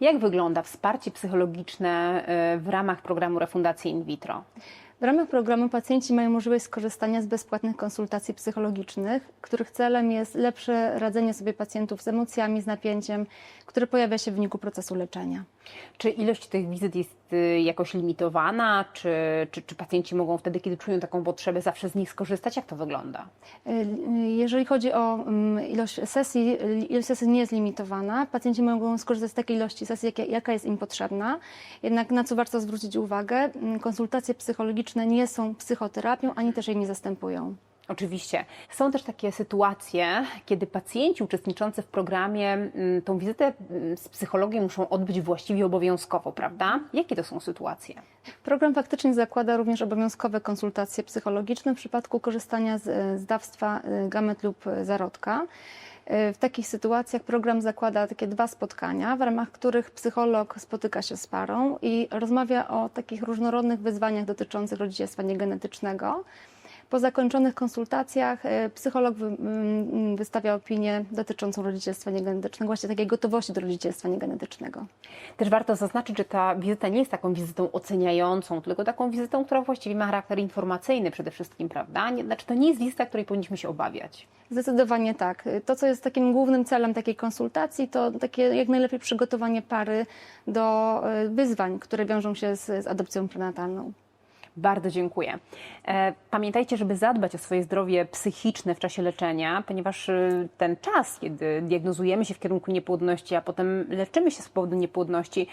Jak wygląda wsparcie psychologiczne y, w ramach programu refundacji in vitro? W ramach programu pacjenci mają możliwość skorzystania z bezpłatnych konsultacji psychologicznych, których celem jest lepsze radzenie sobie pacjentów z emocjami, z napięciem, które pojawia się w wyniku procesu leczenia. Czy ilość tych wizyt jest y, jakoś limitowana? Czy, czy, czy pacjenci mogą wtedy, kiedy czują taką potrzebę, zawsze z nich skorzystać? Jak to wygląda? Y, Jeżeli chodzi o mm, ilość sesji, y, ilość sesji nie jest limitowana. Pacjenci mogą skorzystać z takiej ilości sesji, jaka- jaka jest im potrzebna. Jednak na co warto zwrócić uwagę, mm, konsultacje psychologiczne nie są psychoterapią, ani też jej nie zastępują. Oczywiście. Są też takie sytuacje, kiedy pacjenci uczestniczący w programie mm, tą wizytę mm, z psychologiem muszą odbyć właściwie obowiązkowo, prawda? Jakie to są sytuacje? Program faktycznie zakłada również obowiązkowe konsultacje psychologiczne w przypadku korzystania z, z dawstwa y, gamet lub y, zarodka. Y, W takich sytuacjach program zakłada takie dwa spotkania, w ramach których psycholog spotyka się z parą i rozmawia o takich różnorodnych wyzwaniach dotyczących rodzicielstwa niegenetycznego. Po zakończonych konsultacjach y, psycholog wy- wystawia opinię dotyczącą rodzicielstwa niegenetycznego, właśnie takiej gotowości do rodzicielstwa niegenetycznego. Też warto zaznaczyć, że ta wizyta nie jest taką wizytą oceniającą, tylko taką wizytą, która właściwie ma charakter informacyjny przede wszystkim, prawda? Nie, znaczy to nie jest wizyta, której powinniśmy się obawiać. Zdecydowanie tak. To, co jest takim głównym celem takiej konsultacji, to takie jak najlepiej przygotowanie pary do y, wyzwań, które wiążą się z, z adopcją prenatalną. Bardzo dziękuję. E, Pamiętajcie, żeby zadbać o swoje zdrowie psychiczne w czasie leczenia, ponieważ y, ten czas, kiedy diagnozujemy się w kierunku niepłodności, a potem leczymy się z powodu niepłodności,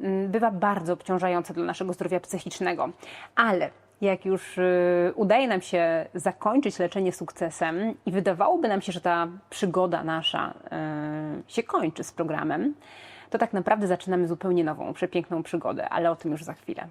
mm, bywa bardzo obciążające dla naszego zdrowia psychicznego. Ale jak już y, udaje nam się zakończyć leczenie sukcesem i wydawałoby nam się, że ta przygoda nasza y, się kończy z programem, to tak naprawdę zaczynamy zupełnie nową, przepiękną przygodę, ale o tym już za chwilę.